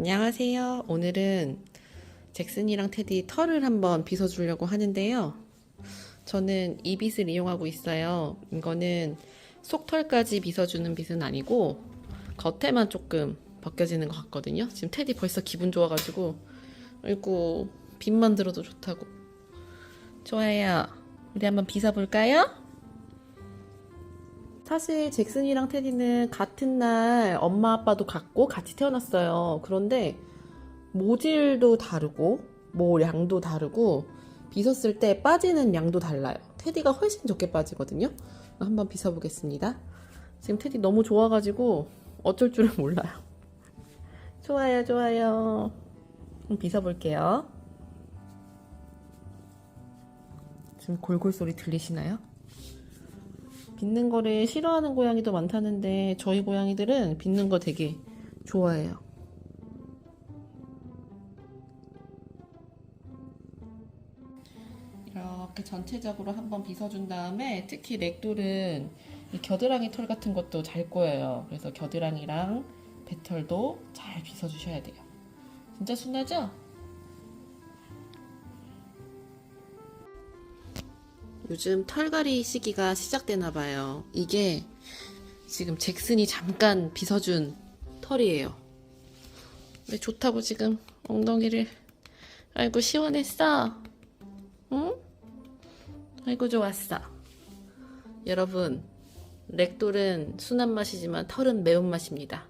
안녕하세요. 오늘은 잭슨이랑 테디 털을 한번 빗어주려고 하는데요. 저는 이 빗을 이용하고 있어요. 이거는 속털까지 빗어주는 빗은 아니고 겉에만 조금 벗겨지는 것 같거든요. 지금 테디 벌써 기분 좋아가지고 아이고 빗만 들어도 좋다고. 좋아요. 우리 한번 빗어볼까요? 사실 잭슨이랑 테디는 같은 날 엄마 아빠도 같고 같이 태어났어요. 그런데 모질도 다르고 모량도 다르고 빗었을 때 빠지는 양도 달라요. 테디가 훨씬 적게 빠지거든요. 한번 빗어보겠습니다. 지금 테디 너무 좋아가지고 어쩔 줄을 몰라요. 좋아요, 좋아요. 빗어볼게요. 지금 골골 소리 들리시나요? 빗는 거를 싫어하는 고양이도 많다는데 저희 고양이들은 빗는 거 되게 좋아해요. 이렇게 전체적으로 한번 빗어준 다음에 특히 렉돌은 이 겨드랑이 털 같은 것도 잘 꼬여요. 그래서 겨드랑이랑 배털도 잘 빗어주셔야 돼요. 진짜 순하죠? 요즘 털갈이 시기가 시작되나 봐요. 이게 지금 잭슨이 잠깐 빗어준 털이에요. 근데 좋다고 지금 엉덩이를 아이고 시원했어. 응? 아이고 좋았어. 여러분 렉돌은 순한 맛이지만 털은 매운 맛입니다.